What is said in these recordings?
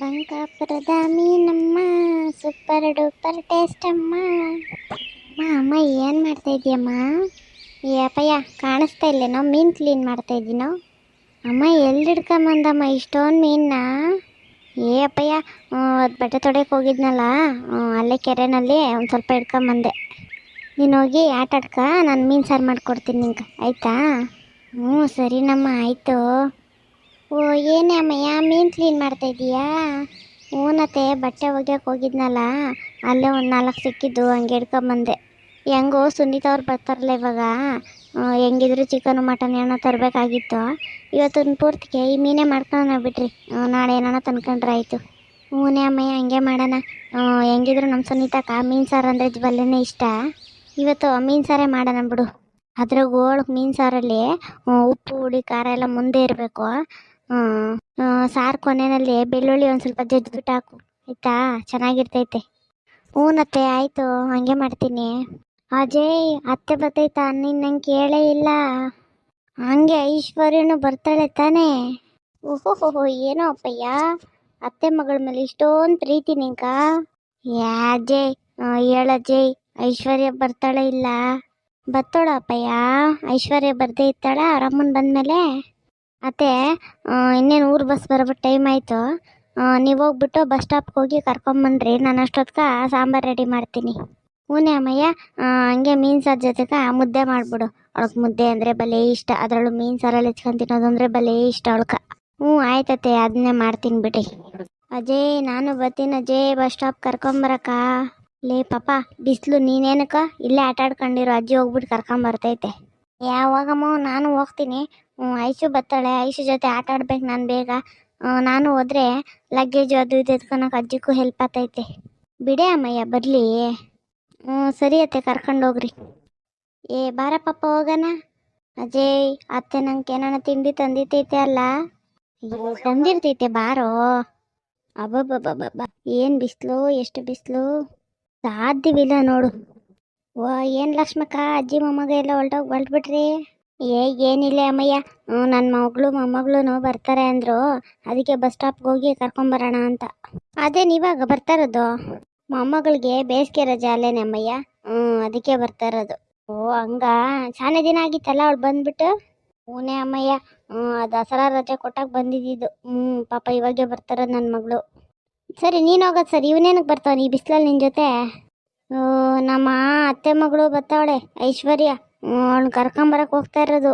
ಬಂಕಾಪುರದ ನಮ್ಮ super duper taste ಅಮ್ಮ. ಅಮ್ಮ ಏನು ಮಾಡ್ತಾ ಇದೆಯಮ್ಮ? ಏಪಯ್ಯ, ಕಾಣಿಸ್ತಾ ಇಲ್ಲೇನೋ ಮೀನು ಕ್ಲೀನ್ ಮಾಡ್ತಾ ಇದ್ದೀನೋ ಅಮ್ಮ ಎಲ್ಲಿ ಹಿಡ್ಕೊಂಬಂದಮ್ಮ ಇಷ್ಟೊಂದು ಮೀನನ್ನ? ಏ ಅಪ್ಪಯ್ಯ ಅದು ಬಟ್ಟೆ ತೊಡೆಯಕ್ಕೆ ಹೋಗಿದ್ನಲ್ಲ? ಅಲ್ಲೇ ಕೆರೆನಲ್ಲಿ ಒಂದು ಸ್ವಲ್ಪ ಹಿಡ್ಕೊಂಬಂದೆ. ನೀನು ಹೋಗಿ ಆಟ ಆಡ್ಕ, ನಾನು ಮೀನು ಸಾರು ಮಾಡಿಕೊಡ್ತೀನಿ ನಿಂಗೆ. ಆಯಿತಾ? ಹ್ಞೂ, ಸರಿನಮ್ಮ, ಆಯಿತು. ಓ, ಏನೇ ಅಮ್ಮಯ್ಯ, ಮೀನು ಕ್ಲೀನ್ ಮಾಡ್ತಾ ಇದೀಯಾ? ಹ್ಞೂನತ್ತೆ ಬಟ್ಟೆ ಒಗ್ಯಕ್ಕೆ ಹೋಗಿದ್ನಲ್ಲ, ಅಲ್ಲೇ ಒಂದು ನಾಲ್ಕು ಸಿಕ್ಕಿದ್ದು, ಹಂಗೆ ಹಿಡ್ಕೊಂಬಂದೆ. ಹೆಂಗೋ ಸುನೀತಾ ಅವ್ರು ಬರ್ತಾರಲ್ಲ ಇವಾಗ. ಹೆಂಗಿದ್ರು ಚಿಕನು, ಮಟನ್ ಏನೋ ತರಬೇಕಾಗಿತ್ತು. ಇವತ್ತೊಂದು ಪೂರ್ತಿಗೆ ಈ ಮೀನೇ ಮಾಡ್ಕೊಳ್ಳೋಣ ಬಿಡ್ರಿ. ನಾಳೆ ಏನಾನ ತಂದ್ಕೊಂಡ್ರೆ ಆಯಿತು. ಹ್ಞೂನೇ ಅಮ್ಮಯ್ಯ, ಹಂಗೆ ಮಾಡೋಣ. ಹೆಂಗಿದ್ರು ನಮ್ಮ ಸುನೀತಾಕ ಮೀನು ಸಾರು ಅಂದರೆ ಬಲ್ಲೆನೇ ಇಷ್ಟ. ಇವತ್ತು ಮೀನು ಸಾರೇ ಮಾಡೋಣ ಬಿಡು. ಅದ್ರಾಗ ಹೋಳ್ ಮೀನು ಸಾರಲ್ಲಿ ಉಪ್ಪು, ಹುಳಿ, ಖಾರ ಎಲ್ಲ ಮುಂದೆ ಇರಬೇಕು. ಸಾರು ಕೊನೆಯಲ್ಲಿ ಬೆಳ್ಳುಳ್ಳಿ ಒಂದು ಸ್ವಲ್ಪ ಜಜ್ಜಿಬಿಟ್ಟು ಹಾಕು. ಆಯ್ತಾ? ಚೆನ್ನಾಗಿರ್ತೈತೆ. ಹ್ಞೂನತ್ತೆ ಆಯಿತು. ಹಂಗೆ ಮಾಡ್ತೀನಿ. ಅಜಯ್ ಅತ್ತೆ ಬರ್ತೈತಾ? ನೀನು ನಂಗೆ ಕೇಳೇ ಇಲ್ಲ. ಹಂಗೆ ಐಶ್ವರ್ಯನು ಬರ್ತಾಳೆ ತಾನೇ. ಓಹೋ ಏನೋ ಅಪ್ಪಯ್ಯ? ಅತ್ತೆ ಮಗಳ ಮೇಲೆ ಇಷ್ಟೊಂದು ಪ್ರೀತಿ ನಿಂಕ ಯಾ ಅಜಯ್ ಆ, ಹೇಳ ಅಜಯ್. ಐಶ್ವರ್ಯ ಬರ್ತಾಳೆ ಇಲ್ಲ. ಬರ್ತಾಳ ಅಪ್ಪಯ್ಯ? ಐಶ್ವರ್ಯ ಬರ್ದೇ ಇರ್ತಾಳ? ಅವರಮ್ಮನ ಬಂದಮೇಲೆ? ಅತ್ತೆ ಇನ್ನೇನು ಊರು ಬಸ್ ಬರೋಬಿಟ್ಟು ಟೈಮ್ ಆಯಿತು. ನೀವು ಹೋಗ್ಬಿಟ್ಟು ಬಸ್ ಸ್ಟಾಪ್ಗೆ ಹೋಗಿ ಕರ್ಕೊಂಬನ್ರಿ ನಾನು ಅಷ್ಟೊತ್ಗೆ ಸಾಂಬಾರು ರೆಡಿ ಮಾಡ್ತೀನಿ. ಹೂನೇ ಅಮ್ಮಯ್ಯ ಹಂಗೆ ಮೀನು ಸಾರು ಜೊತೆಗೆ ಮುದ್ದೆ ಮಾಡಿಬಿಡು. ಅವಳಕ್ಕೆ ಮುದ್ದೆ ಅಂದರೆ ಭಲೇ ಇಷ್ಟ. ಅದರಲ್ಲೂ ಮೀನು ಸಾರಲ್ಲಿ ಹೆಚ್ಕೊಂಡು ತಿನ್ನೋದು ಅಂದರೆ ಭಲೇ ಇಷ್ಟ ಅವಳಕ್ಕೆ ಹ್ಞೂ ಆಯ್ತತೆ ಅದನ್ನೇ ಮಾಡ್ತೀನಿ ಬಿಡಿ. ಅಜಯ್, ನಾನು ಬರ್ತೀನಿ ಅಜಯ್ ಬಸ್ ಸ್ಟಾಪ್ ಕರ್ಕೊಂಬರಕ್ಕ ಲೇ ಪಾಪ, ಬಿಸಿಲು ನೀನೇನಕ್ಕ? ಇಲ್ಲೇ ಆಟಾಡ್ಕೊಂಡಿರೋ ಅಜ್ಜಿ ಹೋಗ್ಬಿಟ್ಟು ಕರ್ಕೊಂಬರ್ತೈತೆ ಯಾವಾಗಮ್ಮ ನಾನು ಹೋಗ್ತೀನಿ. ಐಶು ಬರ್ತಾಳೆ. ಐಶು ಜೊತೆ ಆಟ ಆಡ್ಬೇಕು ನಾನು ಬೇಗ. ನಾನು ಹೋದ್ರೆ ಲಗೇಜು ಅದು ಇದು ಎತ್ಕೊಳಕ್ಕೆ ಅಜ್ಜಿಗೂ ಹೆಲ್ಪ್ ಆಗ್ತೈತೆ. ಬಿಡೇ ಅಮ್ಮಯ್ಯ, ಬರಲಿ. ಹ್ಞೂ ಸರಿ ಅತ್ತೆ, ಕರ್ಕೊಂಡು ಹೋಗ್ರಿ. ಏ ಬಾರ ಪಾಪ ಹೋಗೋಣ. ಅಜಯ್, ಅತ್ತೆ ನಂಗೆ ಏನಾನ ತಿಂಡಿ ತಂದಿತೈತೆ ಅಲ್ಲ? ತಂದಿರ್ತೈತೆ, ಬಾರೋ. ಅಬ್ಬಬ್ಬಬ್ಬಬ್ಬ ಏನು ಬಿಸಿಲು, ಎಷ್ಟು ಬಿಸಿಲು. ಸಾಧ್ಯವಿಲ್ಲ ನೋಡು. ವಾ ಏನು ಲಕ್ಷ್ಮಕ್ಕ? ಅಜ್ಜಿ ಮೊಮ್ಮಗ ಎಲ್ಲ ಹೊಲ್ಟೋಗಿ ಹೊಲ್ಟ್ಬಿಟ್ರಿ ಏ ಏನಿಲ್ಲ ಅಮ್ಮಯ್ಯ. ಹ್ಞೂ ನನ್ನ ಮಗಳು ಮೊಮ್ಮಗಳೂ ಬರ್ತಾರೆ ಅಂದರು. ಅದಕ್ಕೆ ಬಸ್ ಸ್ಟಾಪ್ಗೆ ಹೋಗಿ ಕರ್ಕೊಂಬರೋಣ ಅಂತ. ಅದೇ ನೀವಾಗ ಬರ್ತಾ ಇರೋದು? ಮೊಮ್ಮಗಳಿಗೆ ಬೇಸಿಗೆ ರಜೆ ಅಲ್ಲೇನೆ ಅಮ್ಮಯ್ಯ. ಹ್ಞೂ ಅದಕ್ಕೆ ಬರ್ತಾ ಇರೋದು. ಓ ಹಂಗ? ಸಾನೆ ದಿನ ಆಗಿತ್ತಲ್ಲ ಅವಳು ಬಂದ್ಬಿಟ್ಟು? ಹ್ಞೂನೇ ಅಮ್ಮಯ್ಯ. ಹ್ಞೂ ದಸರಾ ರಜೆ ಕೊಟ್ಟಾಗ ಬಂದಿದ್ದು ಹ್ಞೂ ಪಾಪ ಇವಾಗೆ ಬರ್ತಾರ ನನ್ನ ಮಗಳು. ಸರಿ ನೀನು ಹೋಗೋದು ಸರಿ. ಇವನೇನಕ್ಕೆ ಬರ್ತಾವ? ನೀ ಬಿಸಿಲಲ್ಲಿ ನಿನ್ನ ಜೊತೆ? ಓ, ನಮ್ಮ ಅತ್ತೆ ಮಗಳು ಬರ್ತಾವಳೆ, ಐಶ್ವರ್ಯ. ಅವ್ನು ಕರ್ಕೊಂಬರಕ್ಕೆ ಹೋಗ್ತಾ ಇರೋದು.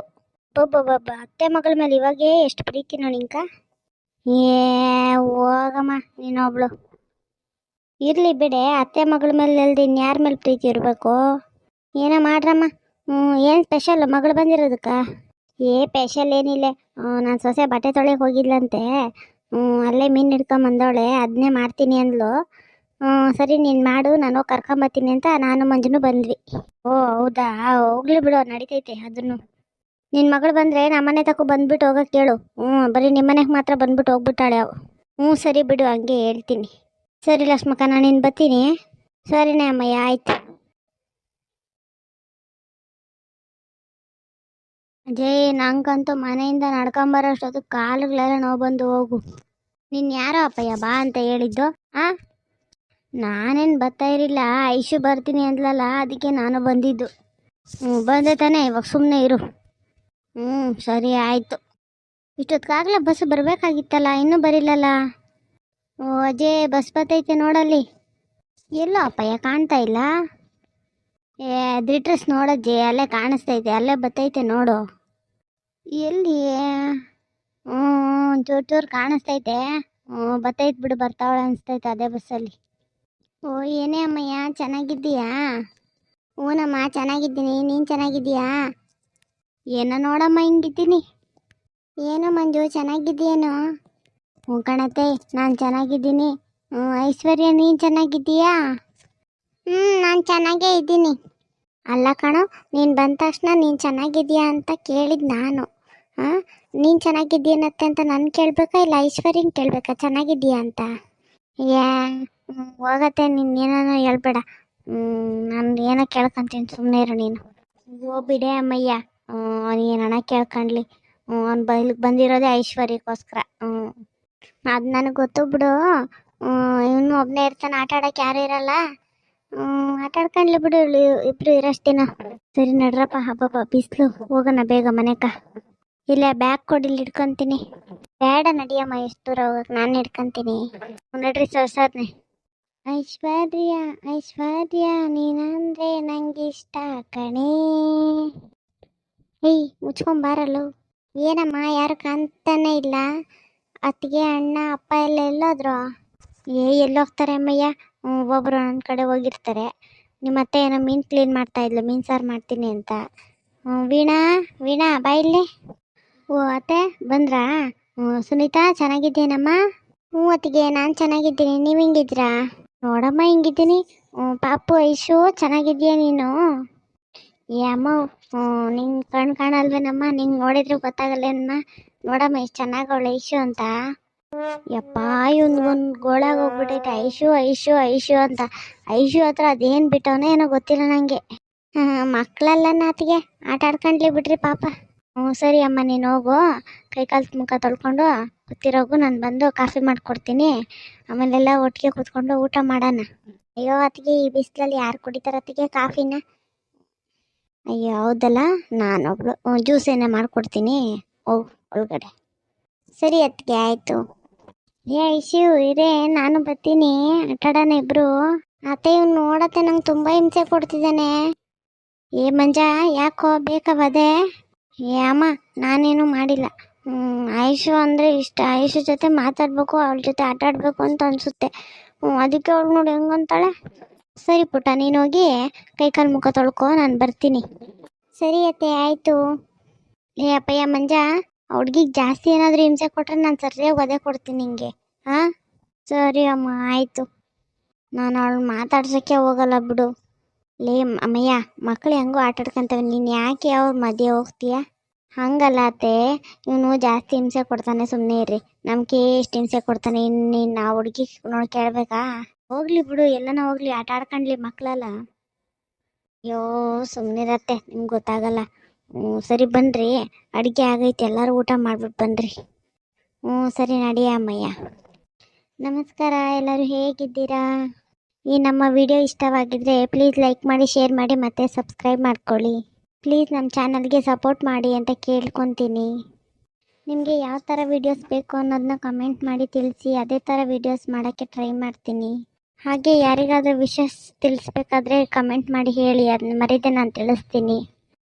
ಒಬ್ಬೊಬ್ಬೊಬ್ಬ ಅತ್ತೆ ಮಗಳ ಮೇಲೆ ಇವಾಗೇ ಎಷ್ಟು ಪ್ರೀತಿ ನೋಡಿಂಕ ಏ, ಹೋಗಮ್ಮ, ನೀನೊಬ್ಳು. ಇರಲಿ ಬಿಡೆ, ಅತ್ತೆ ಮಗಳ ಮೇಲೆ ಅಲ್ದೆ ಇನ್ಯಾರ ಮೇಲೆ ಪ್ರೀತಿ ಇರಬೇಕು? ಏನೋ ಮಾಡ್ರಮ್ಮ. ಹ್ಞೂ ಏನು ಸ್ಪೆಷಲ್ ಮಗಳು ಬಂದಿರೋದಕ್ಕ? ಏ ಸ್ಪೆಷಲ್ ಏನಿಲ್ಲ. ನಾನು ಸೊಸೆ ಬಟ್ಟೆ ತೊಳೆಯೋಕೆ ಹೋಗಿದ್ಲಂತೆ. ಹ್ಞೂ ಅಲ್ಲೇ ಮೀನು ಹಿಡ್ಕೊಂಬಂದವಳೆ ಅದನ್ನೇ ಮಾಡ್ತೀನಿ ಅಂದ್ಲು. ಸರಿ, ನೀನು ಮಾಡು ನಾನು ಕರ್ಕೊಂಬತ್ತೀನಿ ಅಂತ ನಾನು ಮಂಜುನು ಬಂದ್ವಿ. ಓ, ಹೌದಾ? ಹೋಗ್ಲಿ ಬಿಡು, ನಡಿತೈತೆ ಅದನ್ನು. ನಿನ್ನ ಮಗಳು ಬಂದರೆ ನಮ್ಮನೆ ತಕ್ಕ ಬಂದ್ಬಿಟ್ಟು ಹೋಗಕ್ಕೆ ಕೇಳು. ಹ್ಞೂ, ಬರೀ ನಿಮ್ಮನೆಗೆ ಮಾತ್ರ ಬಂದ್ಬಿಟ್ಟು ಹೋಗ್ಬಿಟ್ಟಾಳೆ ಅವು. ಹ್ಞೂ, ಸರಿ ಬಿಡು, ಹಂಗೆ ಹೇಳ್ತೀನಿ. ಸರಿ, ಲಕ್ಷ್ಮಕ್ಕ, ನಾನು ನೀನು ಬರ್ತೀನಿ. ಸರಿನೇ ಅಮ್ಮಯ್ಯ, ಆಯ್ತು. ಅಜಯ್ ನಂಗಂತೂ ಮನೆಯಿಂದ ನಡ್ಕೊಂಬರೋಷ್ಟೊತ್ತು ಕಾಲುಗಳೆಲ್ಲ ನೋವು ಬಂದು ಹೋಗು. ನೀನು ಯಾರೋ ಅಪ್ಪಯ್ಯ, ಬಾ ಅಂತ ಹೇಳಿದ್ದು, ಆ? ನಾನೇನು ಬರ್ತಾ ಇರಲಿಲ್ಲ. ಐಶು ಬರ್ತೀನಿ ಅಂದ್ಲಲ್ಲ, ಅದಕ್ಕೆ ನಾನು ಬಂದಿದ್ದು. ಹ್ಞೂ ಬಂದೆ ತಾನೇ, ಇವಾಗ ಸುಮ್ಮನೆ ಇರು. ಹ್ಞೂ ಸರಿ, ಆಯಿತು. ಇಷ್ಟೊತ್ತಿಗಾಗಲೇ ಬಸ್ ಬರಬೇಕಾಗಿತ್ತಲ್ಲ, ಇನ್ನೂ ಬರಿಲ್ಲಲ್ಲ ಓ ಅಜಯ್ ಬಸ್ ಬತ್ತೈತೆ ನೋಡಲ್ಲಿ. ಎಲ್ಲೋ ಅಪ್ಪಯ್ಯ, ಕಾಣ್ತಾ ಇಲ್ಲ? ಏ ದಿಟ್ರಸ್ ನೋಡಜ್ಜೆ ಅಲ್ಲೇ ಕಾಣಿಸ್ತೈತೆ, ಅಲ್ಲೇ ಬತ್ತೈತೆ ನೋಡು. ಎಲ್ಲಿ? ಹ್ಞೂ ಚೂರು ಚೂರು ಕಾಣಿಸ್ತೈತೆ. ಹ್ಞೂ ಬತ್ತೈತೆ ಬಿಡು, ಬರ್ತಾವಳೆ ಅನಿಸ್ತೈತೆ ಅದೇ ಬಸ್ಸಲ್ಲಿ. ಓ, ಏನೇ ಅಮ್ಮಯ್ಯ, ಚೆನ್ನಾಗಿದ್ದೀಯಾ? ಹ್ಞೂನಮ್ಮ ಚೆನ್ನಾಗಿದ್ದೀನಿ, ನೀನು ಚೆನ್ನಾಗಿದ್ದೀಯಾ? ಏನೋ ನೋಡಮ್ಮ ಹಿಂಗಿದ್ದೀನಿ. ಏನೋ ಮಂಜು, ಚೆನ್ನಾಗಿದ್ದೀಯೇನೋ? ಹ್ಞೂ ಕಣತೆ, ನಾನು ಚೆನ್ನಾಗಿದ್ದೀನಿ. ಹ್ಞೂ, ಐಶ್ವರ್ಯ, ನೀನು ಚೆನ್ನಾಗಿದ್ದೀಯಾ? ಹ್ಞೂ, ನಾನು ಚೆನ್ನಾಗೇ ಇದ್ದೀನಿ. ಅಲ್ಲ ಕಣೋ, ನೀನು ಬಂದ ತಕ್ಷಣ ನೀನು ಚೆನ್ನಾಗಿದ್ದೀಯಾ ಅಂತ ಕೇಳಿದ್ದು ನಾನು. ಹಾಂ ನೀನು ಚೆನ್ನಾಗಿದ್ದೀನತ್ತೆ ಅಂತ ನಾನು ಕೇಳಬೇಕಾ ಇಲ್ಲ ಐಶ್ವರ್ಯನ ಕೇಳಬೇಕಾ? ಚೆನ್ನಾಗಿದ್ದೀಯಾ ಅಂತ? ಯಾ ಹೋಗತ್ತೆ, ನೀನು ಏನಾನ ಹೇಳ್ಬೇಡ. ನಾನು ಏನೋ ಕೇಳ್ಕೊಂತೀನಿ ಸುಮ್ಮನೆ ಇರು ನೀನು. ಓ ಅಮ್ಮಯ್ಯ. ಅಮ್ಮಯ್ಯ ಏನಣ್ಣ ಕೇಳ್ಕೊಂಡ್ಲಿ. ಅವ್ನು ಬೈಲಿಗೆ ಬಂದಿರೋದೇ ಐಶ್ವರ್ಯಕ್ಕೋಸ್ಕರ. ಹ್ಞೂ ಅದು ನನಗೆ ಗೊತ್ತು ಬಿಡು. ಇವನು ಒಬ್ಬನೇ ಇರ್ತಾನೆ, ಆಟ ಆಡೋಕೆ ಯಾರೂ ಇರಲ್ಲ. ಆಟ ಆಡ್ಕೊಂಡ್ಲಿ ಬಿಡು ಇಬ್ರು ಇರೋಷ್ಟಿನ ಸರಿ ನಡ್ರಪ್ಪ ಹಬ್ಬಪ್ಪ ಬಿಸಿಲು, ಹೋಗೋಣ ಬೇಗ ಮನೆಕ. ಇಲ್ಲ ಬ್ಯಾಗ್ ಕೊಡಿ, ಇಲ್ಲಿ ಬೇಡ ನಡಿಯಮ್ಮ, ಎಷ್ಟು ದೂರ ಹೋಗಕ್ಕೆ ನಾನು ಹಿಡ್ಕೊಂತೀನಿ. ನಡ್ರಿ ಸರ್ ಸರ್ನೆ ಐಶ್ವರ್ಯ ಐಶ್ವರ್ಯ, ನೀನಂದ್ರೆ ನಂಗಿಷ್ಟ ಕಣೇ. ಏಯ್, ಮುಚ್ಕೊಂಬಾರಲ್ಲೋ. ಏನಮ್ಮ, ಯಾರು ಕಾಣ್ತಾನೆ ಇಲ್ಲ. ಅತ್ತಿಗೆ, ಅಣ್ಣ, ಅಪ್ಪ ಎಲ್ಲ ಎಲ್ಲೋದ್ರು? ಏ, ಎಲ್ಲೋಗ್ತಾರೆ ಅಮ್ಮಯ್ಯ. ಒಬ್ಬರು ನನ್ನ ಕಡೆ ಹೋಗಿರ್ತಾರೆ. ನಿಮ್ಮ ಅತ್ತೆ ಏನೋ ಮೀನು ಕ್ಲೀನ್ ಮಾಡ್ತಾ ಇದ್ಲು, ಮೀನು ಸಾರು ಮಾಡ್ತೀನಿ ಅಂತ. ವೀಣಾ ವೀಣಾ, ಬಾ ಇಲ್ಲಿ. ಓ, ಅತ್ತೆ, ಬಂದ್ರಾ? ಸುನೀತಾ, ಚೆನ್ನಾಗಿದ್ದೇನಮ್ಮ? ಹ್ಞೂ ಅತ್ತಿಗೆ, ನಾನು ಚೆನ್ನಾಗಿದ್ದೀನಿ. ನೀವು ಹಿಂಗಿದ್ರಾ ನೋಡಮ್ಮ, ಹಿಂಗಿದ್ದೀನಿ? ಪಾಪು, ಐಶು ಚೆನ್ನಾಗಿದ್ಯಾ ನೀನು? ಏ, ಅಮ್ಮ ನಿಂಗೆ ಕಣ್ ಕಾಣಲ್ವೇನಮ್ಮ? ನಿಂಗೆ ನೋಡಿದ್ರೆ ಗೊತ್ತಾಗಲ್ಲೇನಮ್ಮ ನೋಡಮ್ಮ ಎಷ್ಟು ಚೆನ್ನಾಗವಳೆ ಐಶು ಅಂತ. ಯಪ್ಪ ಇವನ್ ಒಂದು ಗೋಳಾಗ ಹೋಗ್ಬಿಟ್ಟೈತೆ ಐಶು ಐಶು ಐಶು ಅಂತ. ಐಶು ಹತ್ರ ಅದೇನು ಬಿಟ್ಟವನೇ ಏನೋ ಗೊತ್ತಿಲ್ಲ ನನಗೆ ಮಕ್ಕಳೆಲ್ಲ ನಾತಿಗೆ. ಆಟ ಆಡ್ಕೊಂಡ್ಲಿ ಬಿಡ್ರಿ ಪಾಪ. ಹ್ಞೂ, ಸರಿ ಅಮ್ಮ, ನೀನು ಹೋಗು. ಕೈ ಕಾಲು ಮುಖ ತೊಳ್ಕೊಂಡು ಕೂತಿರೋಗು, ನಾನು ಬಂದು ಕಾಫಿ ಮಾಡಿಕೊಡ್ತೀನಿ. ಆಮೇಲೆಲ್ಲ ಒಟ್ಟಿಗೆ ಕೂತ್ಕೊಂಡು ಊಟ ಮಾಡೋಣ. ಅಯ್ಯೋ, ಅತ್ತಿಗೆ ಈ ಬಿಸಿಲಲ್ಲಿ ಯಾರು ಕುಡಿತಾರೆ ಅತ್ತಿಗೆ ಕಾಫಿನ? ಅಯ್ಯೋ, ಹೌದಲ್ಲ, ನಾನೊಬ್ಳು ಜ್ಯೂಸ್ ಏನೇ ಮಾಡಿಕೊಡ್ತೀನಿ. ಓ ಒಳಗಡೆ. ಸರಿ ಅತ್ತಿಗೆ, ಆಯಿತು. ಏ ಐಶು ಇರೇ, ನಾನು ಬರ್ತೀನಿ. ಆಟಾಡೋಣ ಇಬ್ರು. ಅತ್ತೆ ಇವ್ನು ನೋಡತ್ತೆ, ನಂಗೆ ತುಂಬ ಹಿಂಸೆ ಕೊಡ್ತಿದ್ದಾನೆ. ಏ, ಮಂಜ, ಯಾಕೋ, ಬೇಕಾ ಏ ಅಮ್ಮ, ನಾನೇನು ಮಾಡಿಲ್ಲ. ಆಯುಷು ಅಂದರೆ ಇಷ್ಟ. ಆಯುಷು ಜೊತೆ ಮಾತಾಡಬೇಕು, ಅವಳ ಜೊತೆ ಆಟ ಆಡಬೇಕು ಅಂತ ಅನಿಸುತ್ತೆ. ಅದಕ್ಕೆ ಅವಳು ನೋಡಿ ಹೆಂಗಂತಾಳೆ ಸರಿ ಪುಟ್ಟ, ನೀನು ಹೋಗಿ ಕೈ ಕಾಲು ಮುಖ ತೊಳ್ಕೊ, ನಾನು ಬರ್ತೀನಿ. ಸರಿ ಅತ್ತೆ, ಆಯಿತು. ಏ ಅಪ್ಪಯ್ಯ, ಮಂಜ ಹುಡ್ಗಿಗೆ ಜಾಸ್ತಿ ಏನಾದರೂ ಹಿಂಸೆ ಕೊಟ್ಟರೆ ನಾನು ಸರಿಯಾಗಿ ಒದೆ ಕೊಡ್ತೀನಿ ನಿಂಗೆ. ಹಾಂ ಸರಿ ಅಮ್ಮ, ಆಯಿತು. ನಾನು ಅವಳು ಮಾತಾಡ್ಸೋಕ್ಕೆ ಹೋಗಲ್ಲ ಬಿಡು. ಲೇ ಅಮ್ಮಯ್ಯ ಮಕ್ಕಳು ಹೆಂಗೋ ಆಟಾಡ್ಕೊಂತವೆ, ನೀನು ಯಾಕೆ ಅವ್ರ ಮಧ್ಯೆ ಹೋಗ್ತೀಯ? ಹಂಗಲ್ಲ ಅತ್ತೆ. ಇವನು ಜಾಸ್ತಿ ಹಿಂಸೆ ಕೊಡ್ತಾನೆ ಸುಮ್ಮನೆ ಇರ್ರಿ. ನಮ್ಗೆ ಎಷ್ಟು ಹಿಂಸೆ ಕೊಡ್ತಾನೆ. ಇನ್ನು ಆ ಹುಡುಗಿ ನೋಡಿ ಕೇಳಬೇಕಾ? ಹೋಗ್ಲಿ ಬಿಡು, ಎಲ್ಲನ ಹೋಗ್ಲಿ. ಆಟ ಆಡ್ಕೊಂಡ್ಲಿ ಮಕ್ಕಳೆಲ್ಲ ಅಯ್ಯೋ ಸುಮ್ಮನಿರತ್ತೆ ನಿಮ್ಗೆ ಗೊತ್ತಾಗಲ್ಲ. ಹ್ಞೂ, ಸರಿ ಬನ್ರಿ. ಅಡುಗೆ ಆಗೈತೆ. ಎಲ್ಲರೂ ಊಟ ಮಾಡ್ಬಿಟ್ಟು ಬನ್ರಿ. ಹ್ಞೂ, ಸರಿ ನಡಿ ಅಮ್ಮಯ್ಯ. ನಮಸ್ಕಾರ, ಎಲ್ಲರೂ ಹೇಗಿದ್ದೀರಾ? ಈ ನಮ್ಮ ವಿಡಿಯೋ ಇಷ್ಟವಾಗಿದ್ರೆ ಪ್ಲೀಸ್ ಲೈಕ್ ಮಾಡಿ, ಶೇರ್ ಮಾಡಿ, ಮತ್ತೆ ಸಬ್ಸ್ಕ್ರೈಬ್ ಮಾಡ್ಕೊಳ್ಳಿ. ಪ್ಲೀಸ್ ನಮ್ಮ ಚಾನಲ್ಗೆ ಸಪೋರ್ಟ್ ಮಾಡಿ ಅಂತ ಕೇಳ್ಕೊತೀನಿ. ನಿಮಗೆ ಯಾವ ಥರ ವೀಡಿಯೋಸ್ ಬೇಕು ಅನ್ನೋದನ್ನ ಕಮೆಂಟ್ ಮಾಡಿ ತಿಳಿಸಿ, ಅದೇ ಥರ ವೀಡಿಯೋಸ್ ಮಾಡೋಕ್ಕೆ ಟ್ರೈ ಮಾಡ್ತೀನಿ. ಹಾಗೆ ಯಾರಿಗಾದರೂ ವಿಶಸ್ ತಿಳಿಸ್ಬೇಕಾದ್ರೆ ಕಮೆಂಟ್ ಮಾಡಿ ಹೇಳಿ, ಅದನ್ನ ಮರೀದೆ ನಾನು ತಿಳಿಸ್ತೀನಿ.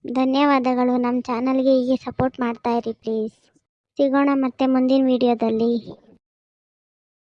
ಧನ್ಯವಾದಗಳು, ನಮ್ಮ ಚಾನಲ್ಗೆ ಹೀಗೆ ಸಪೋರ್ಟ್ ಮಾಡ್ತಾ ಇರಿ ಪ್ಲೀಸ್ ಸಿಗೋಣ ಮತ್ತೆ ಮುಂದಿನ ವಿಡಿಯೋದಲ್ಲಿ